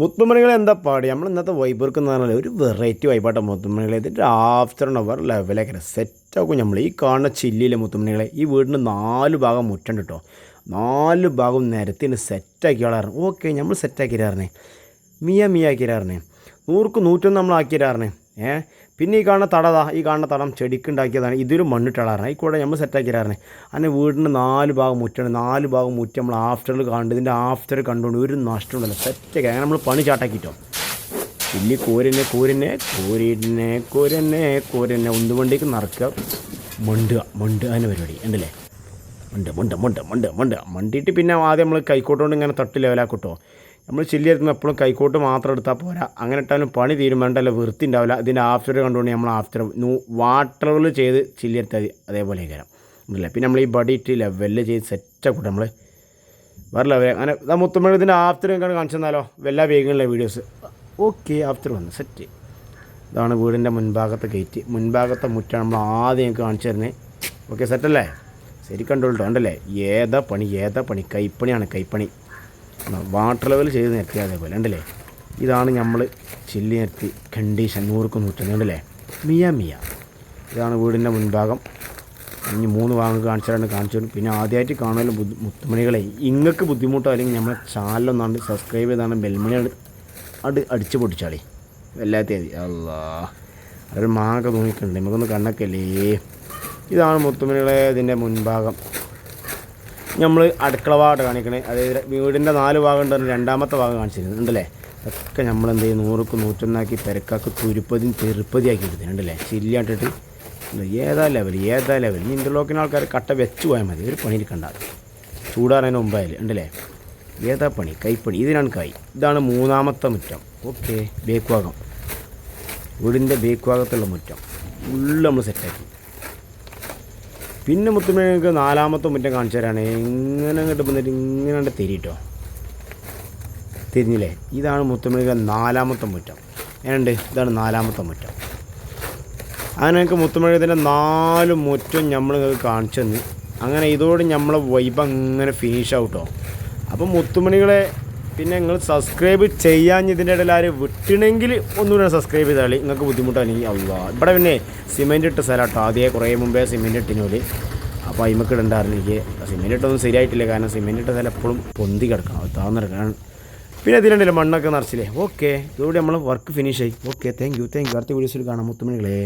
മുത്തുമണികൾ എന്താ പാടി? നമ്മൾ ഇന്നത്തെ വൈബർക്ക് എന്ന് പറഞ്ഞാൽ ഒരു വെറൈറ്റി വൈബാട്ട മുത്തുമണികളെ. ഇതിന്റെ ആഫ്റ്റർ ലെവലേക്ക് ലെവലൊക്കെ സെറ്റാക്കും നമ്മൾ ഈ കാണുന്ന ചില്ലിയിലെ മുത്തുമണികളെ ഈ വീടിന് നാല് ഭാഗം മുറ്റുണ്ട് കേട്ടോ നാല് ഭാഗം നിരത്തിന് വളർന്നു ഓക്കെ നമ്മൾ സെറ്റാക്കിയിരാറിനെ മിയ മിയ ആക്കി ആക്കിയിരാറിനെ നൂറുക്ക് നൂറ്റൊന്ന് നമ്മൾ ആക്കി ആക്കിയിരാറിനെ ഏ? പിന്നെ ഈ കാണുന്ന തടതാ ഈ കാണുന്ന തടം ചെടിക്കുണ്ടാക്കിയതാണ്. ഇതൊരു മണ്ണിട്ടാളാണ് ഈ കൂടെ നമ്മൾ സെറ്റാക്കിയിരാറിനെ അങ്ങനെ വീടിന് നാല് ഭാഗം മുറ്റാണ് നാല് ഭാഗം മുറ്റ നമ്മൾ ആഫ്റ്ററിൽ കണ്ടു ഇതിന്റെ ആഫ്റ്റർ കണ്ടുകൊണ്ട് ഒരു നഷ്ടമുണ്ടല്ലോ സെറ്റാക്കി അങ്ങനെ നമ്മൾ പണി ചാട്ടാക്കിട്ടോ ഇല്ലി കോരിനെ കോരിനെ കോരിനെ കോരനെ കോരനെ. ഉന്തുവണ്ടിക്ക് നിറക്കുക മണ്ടുക മണ്ടുക അതിന് പരിപാടി. ഉണ്ടല്ലേ മണ്ട് മണ്ട് മണ്ട് മണ്ട് മണ്ട് മണ്ടിയിട്ട് പിന്നെ ആദ്യം നമ്മൾ കൈക്കോട്ടുകൊണ്ട് ഇങ്ങനെ തട്ട് ലെവലാക്കൂട്ടോ നമ്മൾ ചില്ലി എപ്പോഴും കൈക്കോട്ട് മാത്രം എടുത്താൽ പോരാ. അങ്ങനെ ഇട്ടാലും പണി തീരുമാനമല്ല വൃത്തി ഉണ്ടാവില്ല ഇതിന്റെ ആഫ്റ്റർ കണ്ടുകൊണ്ട് നമ്മൾ ആഫ്റ്റർ വാട്ടറിൽ ചെയ്ത് ചില്ലി അതേപോലെ കയറാം ഇല്ല പിന്നെ നമ്മൾ ഈ ബഡി ഇട്ട് ലെവലിൽ ചെയ്ത് സെറ്റാക്കൂട്ടോ നമ്മൾ വേറെ ലെവൽ അങ്ങനെ ഇതാ മുത്തുമ്പോൾ ഇതിന്റെ ആഫ്റ്റർ കാണിച്ചു തന്നാലോ? എല്ലാ വേഗങ്ങളിലെ വീഡിയോസ് ഓക്കെ ആഫ്റ്റർ വന്നു സെറ്റ് ഇതാണ് വീടിന്റെ മുൻഭാഗത്തെ ഗേറ്റ് മുൻഭാഗത്തെ മുറ്റാണ് നമ്മൾ ആദ്യം കാണിച്ചു തരുന്നത് ഓക്കെ സെറ്റല്ലേ ശരി കണ്ടോളൂ ഉണ്ടല്ലേ ഏതാ പണി? ഏതാ പണി? കൈപ്പണിയാണ് കൈപ്പണി. വാട്ടർ ലെവൽ ചെയ്ത് നിർത്തി അതേപോലെ ഉണ്ടല്ലേ ഇതാണ് നമ്മൾ ചില്ലി നിർത്തി കണ്ടീഷൻ നൂറുക്ക് നൂറ്റൊന്ന് ഉണ്ടല്ലേ മിയ മിയ. ഇതാണ് വീടിന്റെ മുൻഭാഗം. ഇനി മൂന്ന് വാങ്ങ് കാണിച്ചാലാണ് കാണിച്ചു. പിന്നെ ആദ്യമായിട്ട് കാണുമല്ലോ ബുദ്ധി മുത്തുമണികളെ ഇങ്ങൾക്ക് ബുദ്ധിമുട്ടോ അല്ലെങ്കിൽ നമ്മളെ ചാനലൊന്നാണ്ട് സബ്സ്ക്രൈബ് ചെയ്താണ് ബെൽമണി അട് അടിച്ചു വല്ലാത്ത മതി. അല്ലാ അതൊരു മാങ്ങ തോന്നിയിട്ടുണ്ട്. നമുക്കൊന്ന് കണ്ണൊക്കെയല്ലേ ഇതാണ് മുത്തുമണികളെ ഇതിന്റെ മുൻഭാഗം. നമ്മൾ അടുക്കള ഭാഗമായിട്ട് കാണിക്കണേ. അതായത് വീടിന്റെ നാല് ഭാഗം ഉണ്ട് രണ്ടാമത്തെ ഭാഗം കാണിച്ചിരുന്നു ഉണ്ടല്ലേ? ഒക്കെ നമ്മൾ എന്ത് ചെയ്യും? നൂറുക്ക് നൂറ്റൊന്നാക്കി പെരക്കാക്ക് തുരുപ്പതിയും തെറുപ്പതിയാക്കി എടുത്തിട്ടുണ്ടല്ലേ ചില്ലാട്ടിട്ട് ഏതാ ലെവൽ ഏതാ ലെവൽ ഈ ഇന്റർലോക്കിന് ആൾക്കാർ കട്ട വെച്ച് പോയാൽ മതി. ഒരു പണി എടുക്കണ്ട. ചൂടാറാൻ മുമ്പായാലും. ഉണ്ടല്ലേ? ഏതാ പണി? കൈപ്പണി. ഇതിനാണ് കൈ. ഇതാണ് മൂന്നാമത്തെ മുറ്റം. ഓക്കെ. ബേക്ക് ഭാഗം. വീടിന്റെ ബേക്ക് ഭാഗത്തുള്ള മുറ്റം. ഫുള്ള് നമ്മൾ സെറ്റാക്കി പിന്നെ മുത്തുമണിക്ക് നാലാമത്തെ മുറ്റം കാണിച്ചു തരാണ്. എങ്ങനെ അങ്ങോട്ട് വന്നിട്ട് ഇങ്ങനെ അങ്ങോട്ട് തിരിട്ടോ തിരിഞ്ഞില്ലേ? ഇതാണ് മുത്തുമണിക്ക് നാലാമത്തെ മുറ്റം. ഏണ്ട് ഇതാണ് നാലാമത്തെ മുറ്റം. അങ്ങനെ നിങ്ങൾക്ക് മുത്തുമണിക്കത്തിന്റെ നാല് മുറ്റം നമ്മൾ നിങ്ങൾക്ക് കാണിച്ചു തന്നു. അങ്ങനെ ഇതോടെ നമ്മളെ വൈബ് അങ്ങനെ ഫിനിഷ് ഔട്ടോ അപ്പോൾ മുത്തുമണികളെ പിന്നെ നിങ്ങൾ സബ്സ്ക്രൈബ് ചെയ്യാൻ ഇതിന്റെ ഇടയിൽ ആര് വിട്ടണമെങ്കിൽ ഒന്നുകൂടെ സബ്സ്ക്രൈബ് ചെയ്താൽ നിങ്ങൾക്ക് ബുദ്ധിമുട്ടാണ് ഈ അല്ല ഇവിടെ പിന്നെ സിമെന്റ് ഇട്ട സ്ഥലമാട്ടോ ആദ്യമേ കുറേ മുമ്പേ സിമെന്റ് ഇട്ടിനോൽ. അപ്പോൾ അയിമക്ക് ഇടണ്ടായിരുന്നു എനിക്ക്. സിമെന്റ് ഇട്ടൊന്നും ശരിയായിട്ടില്ല. കാരണം സിമെന്റ് ഇട്ട സ്ഥലം എപ്പോഴും പൊന്തി കിടക്കണം അത് താന്നിടക്കണം പിന്നെ ഇതിലുണ്ടല്ലോ മണ്ണൊക്കെ നിറച്ചില്ലേ. ഓക്കെ ഇതോടെ നമ്മൾ വർക്ക് ഫിനിഷ് ആയി. Okay thank you thank you അടുത്ത വീഡിയോസിൽ കാണാം. മുത്തുമണികളെ.